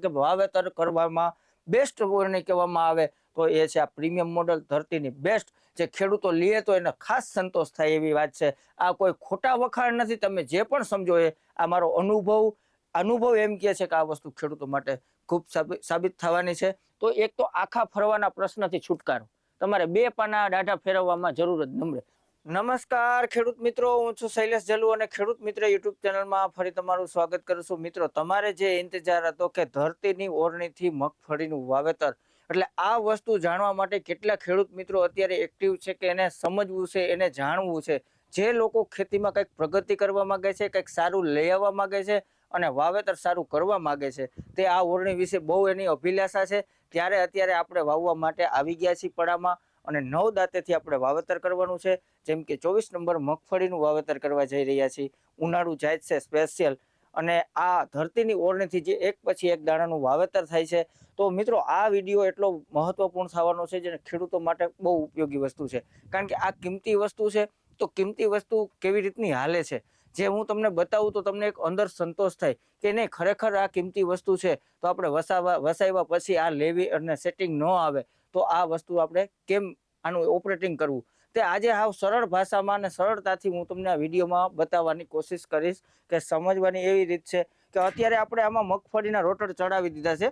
કે વાવેતર કરવામાં બેસ્ટ એને કહેવામાં આવે તો એ છે આ પ્રીમિયમ મોડલ ધરતીની બેસ્ટ જે ખેડૂતો લે તો એને ખાસ સંતોષ થાય એવી વાત છે. આ કોઈ ખોટા વખાણ નથી. તમે જે પણ સમજો એ આ મારો અનુભવ અનુભવ એમ કહે છે કે આ વસ્તુ ખેડૂતો માટે ખૂબ સાબિત થવાની છે. તો એક તો આખા ફરવાના પ્રશ્નથી છુટકારો. તમારે બે પાના દાઢા ફેરવવામાં જરૂર જ નમરે. નમસ્કાર, ખેડૂત મિત્રો. હું છું શૈલેષ જલુ અને ખેડૂત મિત્ર યુટ્યુબ ચેનલમાં ફરી તમારું સ્વાગત કરું છું. મિત્રો, તમારે જે ઇંતજાર હતો કે ધરતીની ઓરણીથી મગફળીનું વાવેતર, એટલે આ વસ્તુ જાણવા માટે કેટલા ખેડૂત મિત્રો અત્યારે એક્ટિવ છે કે એને સમજવું છે, એને જાણવું છે? જે લોકો ખેતીમાં કંઈક પ્રગતિ કરવા માગે છે, કંઈક સારું લઈ આવવા માગે છે અને વાવેતર સારું કરવા માગે છે, તે આ ઓરણી વિશે બહુ એની અભિલાષા છે. ત્યારે અત્યારે આપણે વાવવા માટે આવી ગયા છીએ પડામાં. અને નવ દાંતેથી આપણે વાવેતર કરવાનું છે. જેમ કે ચોવીસ નંબર મગફળીનું વાવેતર કરવા જઈ રહ્યા છીએ. ઉનાળુ જાય છે સ્પેશિયલ અને આ ધરતીની ઓરણીથી જે એક પછી એક દાણાનું વાવેતર થાય છે. તો મિત્રો, આ વીડિયો એટલો મહત્વપૂર્ણ થવાનો છે જે ખેડૂતો માટે બહુ ઉપયોગી વસ્તુ છે. કારણ કે આ કિંમતી વસ્તુ છે. તો કિંમતી વસ્તુ કેવી રીતની હાલે છે? જે હું તમને બતાવું તો તમને એક અંદર સંતોષ થાય કે નહીં, ખરેખર આ કિંમતી વસ્તુ છે. તો આપણે વસાવા, વસાવ્યા પછી આ લેવી અને સેટિંગ ન આવે તો આ વસ્તુ આપણે કેમ આનું ઓપરેટિંગ કરવું? તે આજે હાવ સરળ ભાષામાં અને સરળતાથી હું તમને આ વિડીયોમાં બતાવવાની કોશિશ કરીશ કે સમજવાની એવી રીત છે કે અત્યારે આપણે આમાં મગફળીના રોટર ચડાવી દીધા છે,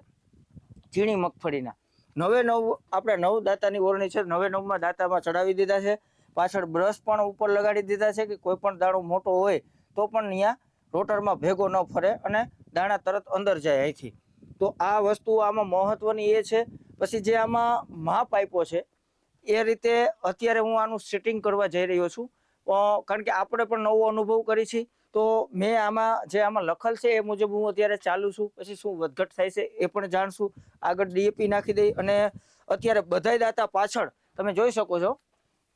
ઝીણી મગફળીના. નવે નવ, આપણે નવ દાંતાની ઓરણી છે, નવે નવમાં દાંતામાં ચડાવી દીધા છે. પાછળ બ્રશ પણ ઉપર લગાડી દીધા છે કે કોઈ પણ દાણો મોટો હોય તો પણ અહીંયા રોટરમાં ભેગો ન ફરે અને દાણા તરત અંદર જાય અહીંથી. તો આ વસ્તુ આમાં મહત્વની એ છે, પછી જે આમાં માપ આપ્યો છે, એ રીતે અત્યારે હું આનું સેટિંગ કરવા જઈ રહ્યો છું. કારણ કે આપણે પણ નવો અનુભવ કરી છે, તો મેં આમાં જે આમાં લખલ છે એ મુજબ હું અત્યારે ચાલુ છું, પછી શું વધઘટ થાય છે એ પણ જાણશું. આગળ ડીએપી નાખી દઈ અને અત્યારે બધાય દાતા પાછળ તમે જોઈ શકો છો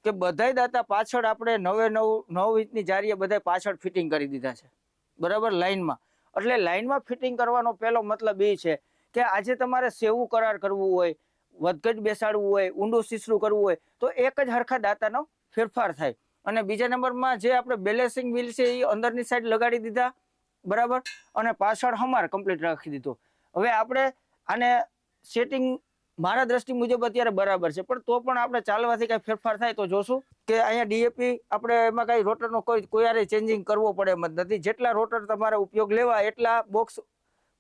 કે બધાય દાતા પાછળ આપણે નવે નવ નવ ઇંચની જારીએ બધાય પાછળ ફિટિંગ કરી દીધા છે. બરાબર? લાઇનમાં એટલે લાઇનમાં ફિટિંગ કરવાનો પહેલો મતલબ એ છે કે આજે તમારે સેવું કરાર કરવું હોય, વધઘટ બેસાડવું હોય, ઊંડું સીસરું કરવું હોય, તો એક જ હરખા દાતાનો ફેરફાર થાય. અને બીજા નંબરમાં જે આપણે બેલેન્સિંગ વ્હીલ છે એ અંદરની સાઈડ લગાડી દીધા. બરાબર? અને પાછળ હમાર કમ્પ્લીટ રાખી દીધો. હવે આપણે આને સેટિંગ મારા દ્રષ્ટિ મુજબ અત્યારે બરાબર છે. પણ તો પણ આપણે ચાલવાથી કાંઈ ફેરફાર થાય તો જોશું કે અહીંયા ડીએપી આપણે એમાં કાંઈ રોટરનો કોઈ કોઈ ચેન્જિંગ કરવો પડે એમ જ નથી. જેટલા રોટર તમારે ઉપયોગ લેવા એટલા બોક્સ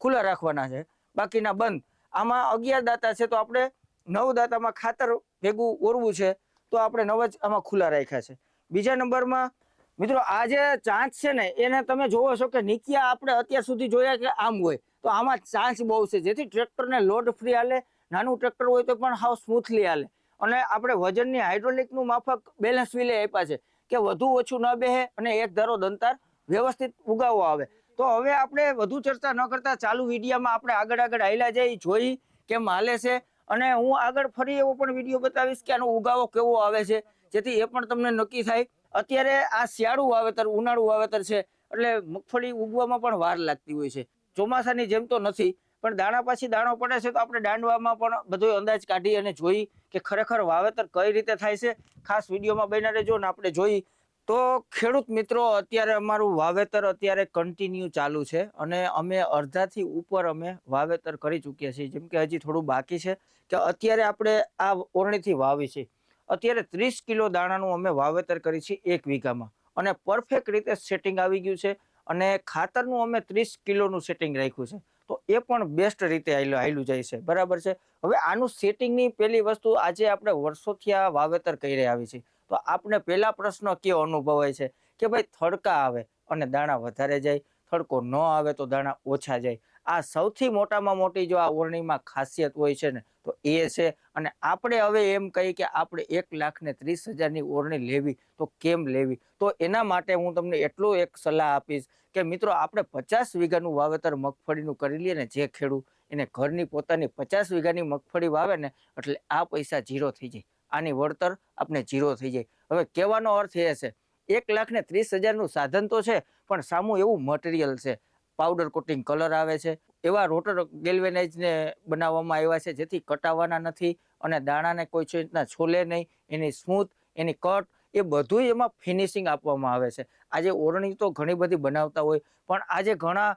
ખુલ્લા રાખવાના છે. બાકીના બંધ. આમાં અગિયાર દાતા છે તો આપણે નવ દાતામાં ખાતર ભેગું ઓરવું છે તો આપણે નવ જ આમાં ખુલ્લા રાખ્યા છે. બીજા નંબરમાં, મિત્રો આ જે ચાંચ છે ને, એને તમે જોવો છો કે નીકિયા આપણે અત્યાર સુધી જોયા કે આમ હોય. તો આમાં ચાંચ બહુ છે. જેથી ટ્રેક્ટરને લોડ ફ્રી હાલે નાનું ટ્રેક્ટર હોય તો પણ હાવ સ્મૂથલી હાલે. અને આપણે વજનની હાઇડ્રોલિકનું માફક બેલેન્સ વ્હીલે આપ્યા છે કે વધુ ઓછું ન બેહે અને એક ધારો દંતાર વ્યવસ્થિત ઉગાવો આવે. તો હવે આપણે વધુ ચર્ચા ન કરતા ચાલુ વિડીયામાં આપણે આગળ આગળ હાલ્યા જઈ, જોઈ કેમ હાલે છે. અને હું આગળ ફરી એવો પણ વીડિયો બતાવીશ કે આનો ઉગાવો કેવો આવે છે. જેથી એ પણ તમને નક્કી થાય. અત્યારે આ શિયાળું વાવેતર, ઉનાળું વાવેતર છે. એટલે મગફળી ઉગવામાં પણ વાર લાગતી હોય છે. ચોમાસાની જેમ તો નથી પણ દાણા પાછી દાણો પડે છે તો આપણે દાંડવામાં પણ બધો અંદાજ કાઢી અને જોઈ કે ખરેખર વાવેતર કઈ રીતે થાય છે. ખાસ વિડીયોમાં બન્યા રહેજો ને આપણે જોઈ. તો ખેડૂત મિત્રો, અત્યારે અમારું વાવેતર અત્યારે કન્ટિન્યુ ચાલુ છે અને અમે અડધાથી ઉપર અમે વાવેતર કરી ચૂક્યા છીએ. જેમ કે હજી થોડું બાકી છે કે અત્યારે આપણે આ ઓરણીથી વાવી છે. અત્યારે ત્રીસ કિલો દાણાનું અમે વાવેતર કરી છીએ એક વીઘામાં અને પરફેક્ટ રીતે સેટિંગ આવી ગયું છે અને ખાતરનું અમે ત્રીસ કિલોનું સેટિંગ રાખ્યું છે. એ પણ બેસ્ટ રીતે હાલ્યું જાય છે. બરાબર છે? હવે આનું સેટિંગની પહેલી વસ્તુ આજે આપણે વર્ષોથી આ વાવેતર કરી આવી છીએ તો આપણે પહેલા પ્રશ્ન કેવો અનુભવાય છે? કે ભાઈ થડકા આવે અને દાણા વધારે જાય, થડકો ન આવે તો દાણા ઓછા જાય. આ સૌથી મોટામાં મોટી જો આ ઓરણીમાં ખાસિયત હોય છે ને તો એ છે. અને આપણે હવે એમ કહીએ કે આપણે એક લાખ ને ત્રીસ હજારની ઓરણી લેવી તો કેમ લેવી? તો એના માટે હું તમને એટલો એક સલાહ આપીશ કે મિત્રો, આપણે પચાસ વીઘાનું વાવેતર મગફળીનું કરી લઈએ ને જે ખેડૂત એને ઘરની પોતાની પચાસ વીઘાની મગફળી વાવે ને એટલે આ પૈસા ઝીરો થઈ જાય. આની વળતર આપણે ઝીરો થઈ જાય. હવે કહેવાનો અર્થ એ છે, એક લાખ ને ત્રીસ હજારનું સાધન તો છે, પણ સામું એવું મટીરિયલ છે પાવડર કોટિંગ કલર આવે છે. એવા રોટર ગેલ્વેનાઇઝને બનાવવામાં આવ્યા છે, જેથી કટાવાના નથી અને દાણાને કોઈ રીતના છોલે નહીં. એની સ્મૂથ, એની કટ, એ બધું એમાં ફિનિશિંગ આપવામાં આવે છે. આજે ઓરણી તો ઘણી બધી બનાવતા હોય, પણ આજે ઘણા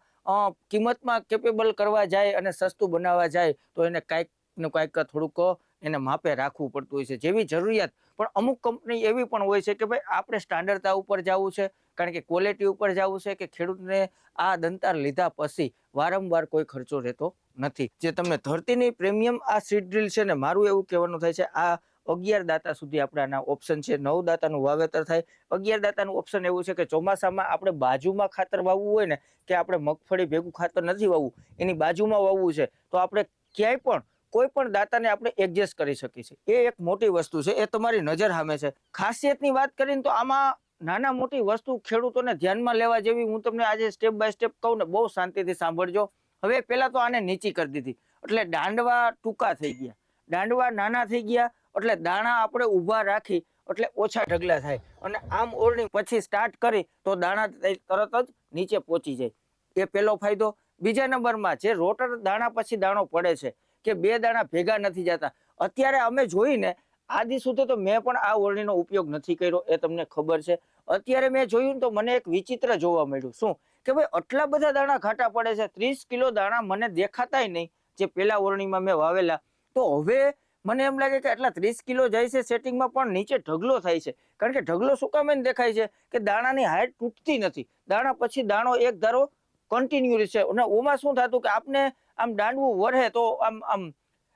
કિંમતમાં કેપેબલ કરવા જાય અને સસ્તું બનાવવા જાય, તો એને કાંઈક ને કાંઈક થોડુંક એને માપે રાખવું પડતું હોય છે, જેવી જરૂરિયાત. પણ અમુક કંપની એવી પણ હોય છે કે ભાઈ, આપણે સ્ટાન્ડર્ડતા ઉપર જવું છે, કારણ કે ક્વોલિટી ઉપર જવું છે કે ખેડૂતને આ દંતાર લીધા પછી વારંવાર કોઈ ખર્ચો રહેતો નથી. જે તમને ધરતીની પ્રીમિયમ આ સીડ ડ્રીલ છે ને, મારું એવું કહેવાનું થાય છે, આ અગિયાર દાતા સુધી આપણે આના ઓપ્શન છે, નવ દાતાનું વાવેતર થાય. અગિયાર દાતાનું ઓપ્શન એવું છે કે ચોમાસામાં આપણે બાજુમાં ખાતર વાવવું હોય ને, કે આપણે મગફળી ભેગું ખાતર નથી વાવવું, એની બાજુમાં વાવવું છે, તો આપણે ક્યાંય પણ કોઈ પણ દાતાને આપણે એડજસ્ટ કરી શકીએ છીએ. એ એક મોટી વસ્તુ છે, એ તમારી નજર સામે છે. ખાસિયતની વાત કરીને તો આમાં નાના મોટી વસ્તુ ખેડૂતોને ધ્યાનમાં લેવા જેવી હું તમને આજે સ્ટેપ બાય સ્ટેપ કહું ને, બહુ શાંતિથી સાંભળજો. હવે પહેલાં તો આને નીચી કરી દીધી. એટલે દાંડવા ટૂંકા થઈ ગયા. દાંડવા નાના થઈ ગયા, એટલે દાણા આપણે ઊભા રાખી, એટલે ઓછા ઢગલા થાય. અને આમ ઓરણી પછી સ્ટાર્ટ કરી, તો દાણા તરત જ નીચે પહોંચી જાય. એ પહેલો ફાયદો. બીજા નંબરમાં જે રોટર દાણા પછી દાણો પડે છે કે બે દાણા ભેગા નથી જતા. અત્યારે અમે જોઈને આદિ સુધી તો મેં પણ આ ઓરણીનો ઉપયોગ નથી કર્યો, એ તમને ખબર છે. અત્યારે મેં જોયું તો મને એક વિચિત્ર જોવા મળ્યું. શું? કે ભાઈ, આટલા બધા દાણા ઘાટા પડે છે, ત્રીસ કિલો દાણા મને દેખાતાય નહીં, જે પેલા ઓરણીમાં મેં વાવેલા. તો હવે મને એમ લાગે કે આટલા ત્રીસ કિલો જાય છે, સેટિંગમાં પણ નીચે ઢગલો થાય છે. કારણ કે ઢગલો શું કામ એને દેખાય છે? કે દાણાની હાઈટ તૂટતી નથી. દાણા પછી દાણો એક ધારો કન્ટિન્યુ છે. અને ઓમાં શું થતું કે આપણે આમ દાંડવું વરહે તો આમ આમ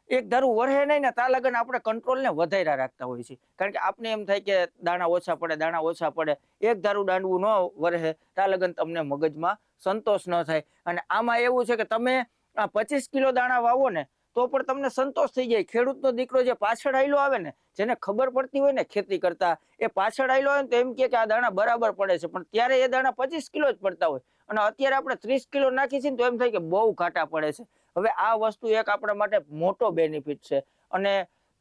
એક ધારું વરહે નહીં ને તા લગન આપણે કંટ્રોલને વધાર્યા રાખતા હોય છે કારણ કે આપને એમ થાય કે દાણા ઓછા પડે, દાણા ઓછા પડે. એક ધારું દાંડવું ન વરહે તા લગન તમને મગજમાં સંતોષ ન થાય. અને આમાં એવું છે કે તમે પચીસ કિલો દાણા વાવો ને, તો પણ તમને સંતોષ થઈ જાય. ખેડૂતનો દીકરો જે પાછળ આયલો આવે ને, જેને ખબર પડતી હોય ને ખેતી કરતા, એ પાછળ આયલો હોય ને તો એમ કે આ દાણા બરાબર પડે છે. પણ ત્યારે એ દાણા પચીસ કિલો જ પડતા હોય. અને અત્યારે આપણે ત્રીસ કિલો નાખી છીએ તો એમ થાય કે બહુ ઘાટા પડે છે. હવે આ વસ્તુ એક આપણા માટે મોટો બેનિફિટ છે. અને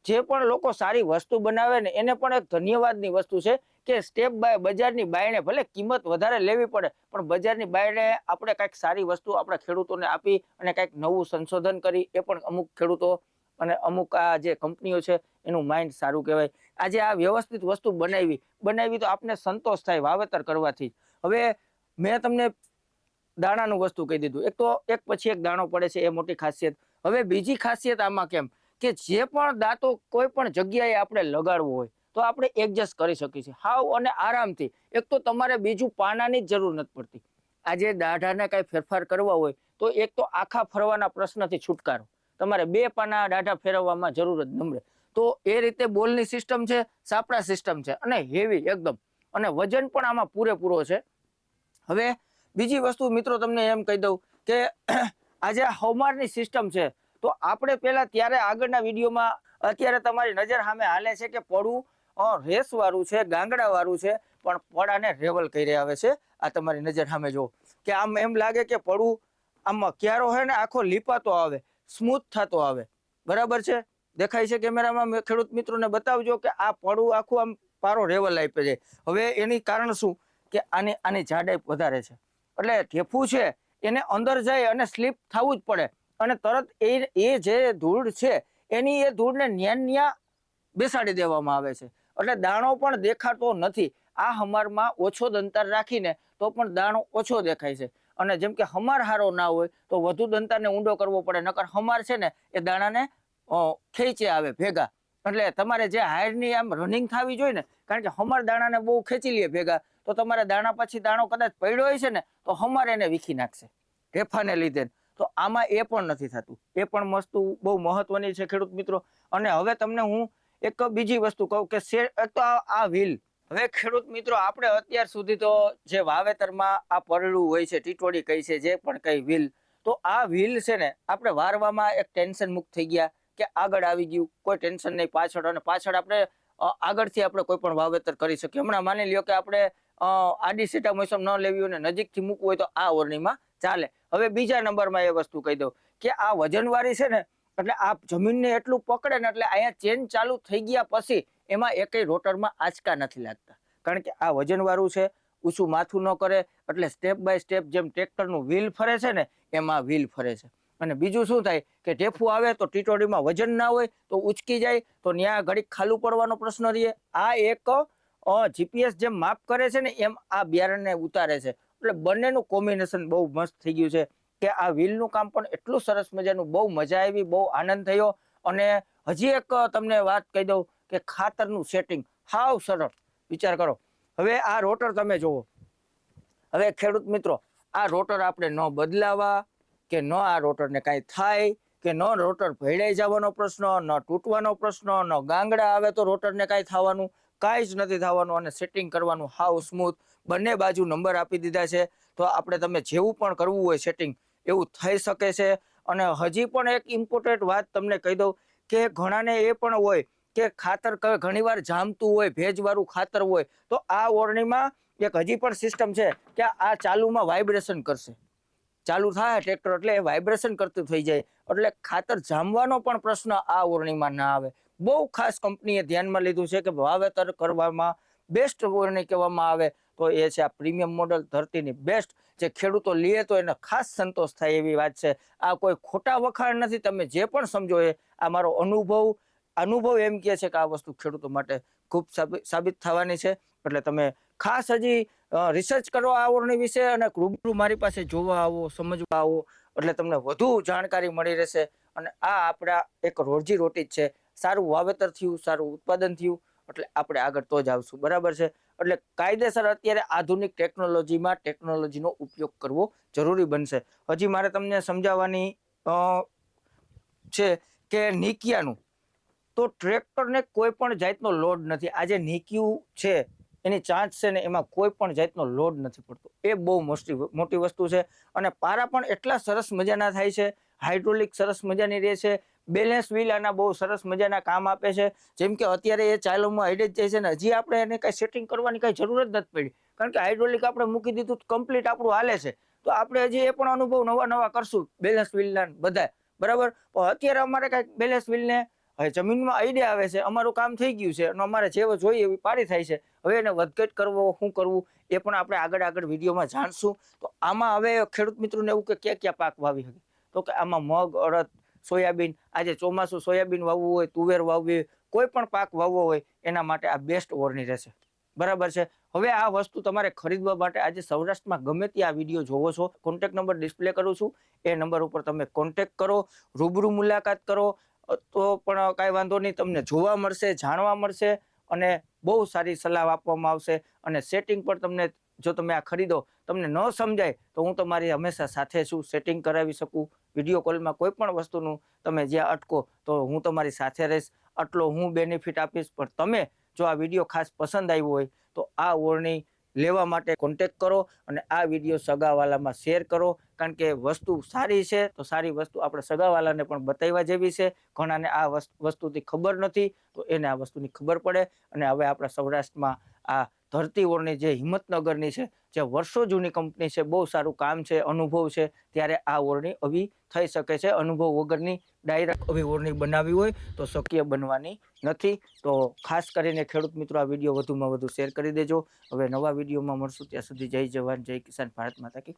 જે પણ લોકો સારી વસ્તુ બનાવે ને એને પણ એક ધન્યવાદની વસ્તુ છે કે સ્ટેપ બાય બજારની બાયણે ભલે કિંમત વધારે લેવી પડે, પણ બજારની બાયણે આપણે કંઈક સારી વસ્તુ આપણા ખેડૂતોને આપી અને કંઈક નવું સંશોધન કરી, એ પણ અમુક ખેડૂતો અને અમુક આ જે કંપનીઓ છે એનું માઇન્ડ સારું કહેવાય. આજે આ વ્યવસ્થિત વસ્તુ બનાવી બનાવી તો આપને સંતોષ થાય વાવેતર કરવાથી. હવે મેં તમને દાણાનું વસ્તુ કહી દીધું. એક તો એક પછી એક દાણો પડે છે, એ મોટી ખાસિયત. હવે બીજી ખાસિયત આમાં કેમ? કે જે પણ દાંતો કોઈ પણ જગ્યાએ આપણે લગાડવો હોય, તો આપણે એડજસ્ટ કરી શકીએ છીએ. હાવ અને આરામથી. એક તો તમારે બીજું પાનાની જ જરૂર નથી પડતી. આજે દાઢાને કાંઈ ફેરફાર કરવા હોય, તો એક તો આખા ફરવાના પ્રશ્નથી છુટકારો. તમારે બે પાના દાઢા ફેરવવામાં જરૂર જ નમરે તો એ રીતે બોલની સિસ્ટમ છે, સાપડા સિસ્ટમ છે, અને હેવી એકદમ. અને વજન પણ આમાં પૂરેપૂરો છે. હવે બીજી વસ્તુ મિત્રો તમને એમ કહી દઉં કે આજે હવમારની સિસ્ટમ છે, તો આપણે પહેલા ત્યારે આગળના વિડીયોમાં અત્યારે તમારી નજર સામે હાલે છે કે પડું રેસવાળું છે, ગાંગડાવાળું છે, પણ પડાને રેવલ કરી આવે છે. આ તમારી નજર સામે જો કે આમ એમ લાગે કે પડું આમાં ક્યારો હોય ને આખો લીપાતો આવે, સ્મૂથ થતો આવે. બરાબર છે? દેખાય છે કેમેરામાં ખેડૂત મિત્રોને બતાવજો કે આ પડું આખું આમ પારો રેવલ આપે છે. હવે એની કારણ શું? કે આની આની જાડાઈ વધારે છે. એટલે ઢેફું છે, એને અંદર જાય અને સ્લીપ થવું જ પડે. અને તરત એ એ જે ધૂળ છે, એની એ ધૂળને ન્યાન ન્યા બેસાડી દેવામાં આવે છે. એટલે દાણો પણ દેખાતો નથી. આ હમારમાં ઓછો દંતાર રાખીને તો પણ દાણો ઓછો દેખાય છે. અને જેમ કે હમાર હારો ના હોય, તો વધુ દંતારને ઊંડો કરવો પડે. નકર હમાર છે ને, એ દાણાને ખેંચે આવે ભેગા. એટલે તમારે જે હાયરની આમ રનિંગ થવી જોઈએ ને, કારણ કે હમાર દાણાને બહુ ખેંચી લે ભેગા. તો તમારે દાણા પછી દાણો કદાચ પડ્યો હોય છે ને, તો હમાર એને વીખી નાખશે, ઢેફાને લીધે. તો આમાં એ પણ નથી થતું. એ પણ વસ્તુ બહુ મહત્વની છે ખેડૂત મિત્રો. અને હવે તમને હું એક બીજી વસ્તુ કહું કે તો આ- વ્હીલ હવે ખેડૂત મિત્રો, આપણે અત્યાર સુધી તો જે વાવેતરમાં આ પરડું હોય છે ટીટોડી કઈ છે, જે પણ કઈ વ્હીલ તો આ વ્હીલ છે ને, આપણે વારવામાં એક ટેન્શન મુક્ત થઈ ગયા કે આગળ આવી ગયું. કોઈ ટેન્શન નહીં, પાછળ અને પાછળ આપણે આગળથી આપણે કોઈ પણ વાવેતર કરી શકીએ. હમણાં માની લ્યો કે આપણે આડી સીટા મોસમ ન લેવી હોય ને નજીકથી મૂકવું હોય તો આ ઓરણીમાં ચાલે. હવે બીજા નંબરમાં એ વસ્તુ કહી દઉં કે આ વજનવાળી છે ને, એટલે આ જમીનને એટલું પકડે ને એટલે અહીંયા ચેન ચાલુ થઈ ગયા પછી એમાં એકેય રોટરમાં આંચકા નથી લાગતા. કારણ કે આ વજનવાળું છે, ઊંચું માથું ન કરે, એટલે સ્ટેપ બાય સ્ટેપ જેમ ટ્રેક્ટરનું વ્હીલ ફરે છે ને, એમાં વ્હીલ ફરે છે. અને બીજું શું થાય કે ઢેફું આવે તો ટીટોડીમાં વજન ના હોય તો ઉચકી જાય, તો ત્યાં ઘડીક ખાલું પડવાનો પ્રશ્ન રહે આ એક જીપીએસ જેમ માપ કરે છે ને, એમ આ બિયારણને ઉતારે છે. એટલે બંનેનું કોમ્બિનેશન બહુ મસ્ત થઈ ગયું છે કે આ વ્હીલનું કામ પણ એટલું સરસ મજાનું, બહુ મજા આવી, બહુ આનંદ થયો. અને હજી એક તમને વાત કહી દઉં કે ખાતરનું સેટિંગ હાવ સરળ. વિચાર કરો. હવે આ રોટર તમે જુઓ. હવે ખેડૂત મિત્રો, આ રોટર આપણે ન બદલાવા કે ન આ રોટરને કાંઈ થાય કે ન રોટર ભેળાઈ જવાનો પ્રશ્ન, ન તૂટવાનો પ્રશ્ન, ન ગાંગડા આવે તો રોટરને કાંઈ થવાનું. કાંઈ જ નથી થવાનું અને સેટિંગ કરવાનું હાવ સ્મૂથ બંને બાજુ નંબર આપી દીધા છે. તો આપણે તમે જેવું પણ કરવું હોય સેટિંગ એવું થઈ શકે છે. અને હજી પણ એક ઇમ્પોર્ટન્ટ વાત તમને કહી દઉં કે ઘણાને એ પણ હોય કે ખાતર ઘણીવાર જામતું હોય, ભેજવાળું ખાતર હોય, તો આ ઓરણીમાં એક હજી પણ સિસ્ટમ છે કે આ ચાલુમાં વાઇબ્રેશન કરશે. ચાલુ થાય ટ્રેક્ટર એટલે એ વાઇબ્રેશન કરતું થઈ જાય. એટલે ખાતર જામવાનો પણ પ્રશ્ન આ ઓરણીમાં ના આવે. બહુ ખાસ કંપનીએ ધ્યાનમાં લીધું છે કે વાવેતર કરવામાં બેસ્ટ ઓરણી કહેવામાં આવે તો એ છે આ પ્રીમિયમ મોડલ ધરતીની બેસ્ટ જે ખેડૂતો લે તો એને ખાસ સંતોષ થાય એવી વાત છે. આ કોઈ ખોટા વખાણ નથી. તમે જે પણ સમજો એ આ મારો અનુભવ અનુભવ એમ કહે છે કે આ વસ્તુ ખેડૂતો માટે ખૂબ સાબિ- સાબિત થવાની છે. એટલે તમે ખાસ હજી રિસર્ચ કરો આ ઓરણી વિશે અને રૂબરૂ મારી પાસે જોવા આવો, સમજવા આવો. એટલે તમને વધુ જાણકારી મળી રહેશે. અને આ આપણા એક રોજી રોટી જ છે. સારું વાવેતર થયું, સારું ઉત્પાદન થયું, એટલે આપણે આગળ તો જ આવશું. બરાબર છે? એટલે કાયદેસર અત્યારે આધુનિક ટેકનોલોજીમાં ટેકનોલોજીનો ઉપયોગ કરવો જરૂરી બનશે. હજી મારે તમને સમજાવવાની છે કે નિકિયાનું, તો ટ્રેક્ટરને કોઈ પણ જાતનો લોડ નથી. આજે નિકિયું છે, એની ચાંચ છે ને એમાં કોઈ પણ જાતનો લોડ નથી પડતો. એ બહુ મોટી મોટી વસ્તુ છે. અને પારા પણ એટલા સરસ મજાના થાય છે, હાઇડ્રોલિક સરસ મજાની રહે છે બેલેન્સ વ્હીલ આના બહુ સરસ મજાના કામ આપે છે. જેમ કે અત્યારે એ ચાલોમાં હાઈડે જાય છે ને, હજી આપણે એને કાંઈ સેટિંગ કરવાની કાંઈ જરૂર જ નથી પડી. કારણ કે હાઇડ્રોલિક આપણે મૂકી દીધું કમ્પ્લીટ આપણું હાલે છે. તો આપણે હજી એ પણ અનુભવ નવા નવા કરશું બેલેન્સ વ્હીલના બધા બરાબર? પણ અત્યારે અમારે કાંઈક બેલેન્સ વ્હીલને હવે જમીનમાં આઈડિયા આવે છે, અમારું કામ થઈ ગયું છે અને અમારે જેવો જોઈએ એવી પાડી થાય છે. હવે એને વધઘટ કરવો, શું કરવું, એ પણ આપણે આગળ આગળ વિડીયોમાં જાણશું. તો આમાં હવે ખેડૂત મિત્રોને એવું કે ક્યાં ક્યાં પાક વાવી શકે? તો કે આમાં મગ, અડદ સોયાબીન, આજે ચોમાસું સોયાબીન વાવવું હોય, તુવેર વાવવી કોઈ પણ પાક વાવવો હોય, એના માટે આ બેસ્ટ ઓરણી રહેશે. બરાબર છે? હવે આ વસ્તુ તમારે ખરીદવા માટે આજે સૌરાષ્ટ્રમાં ગમે તે આ વીડિયો જોવો છો. કોન્ટેક્ટ નંબર ડિસ્પ્લે કરું છું. એ નંબર ઉપર તમે કોન્ટેક કરો. રૂબરૂ મુલાકાત કરો. તો પણ કાંઈ વાંધો નહીં, તમને જોવા મળશે, જાણવા મળશે અને બહુ સારી સલાહ આપવામાં આવશે અને સેટિંગ પણ તમને જો તમે આ ખરીદો, તમને ન સમજાય, તો હું તમારી હંમેશા સાથે છું. સેટિંગ કરાવી શકું. વીડિયો કોલમાં કોઈ પણ વસ્તુનું તમે જ્યાં અટકો તો હું તમારી સાથે રહીશ. આટલો હું બેનિફિટ આપીશ. પણ તમે જો આ વીડિયો ખાસ પસંદ આવ્યો હોય તો આ ઓરણી લેવા માટે કોન્ટેક કરો અને આ વીડિયો સગાવાલામાં શેર કરો. કારણ કે વસ્તુ સારી છે તો સારી વસ્તુ આપણે સગાવાલાને પણ બતાવવા જેવી છે. ઘણાને આ વસ્ત- વસ્તુથી ખબર નથી તો એને આ વસ્તુની ખબર પડે. અને હવે આપણા સૌરાષ્ટ્રમાં આ ધરતી ઓરણી જે હિંમતનગરની છે જે વર્ષો જૂની કંપની છે, બહુ સારું કામ છે, અનુભવ છે, ત્યારે આ ઓરણી અભી થઈ શકે છે. અનુભવ વગરની ડાયરેક્ટ અવી ઓરણી બનાવી હોય તો શક્ય બનવાની નથી. તો ખાસ કરીને ખેડૂત મિત્રો, આ વીડિયો વધુમાં વધુ શેર કરી દેજો. હવે નવા વિડીયોમાં મળશું. ત્યાં સુધી જય જવાન, જય કિસાન ભારત માતા કી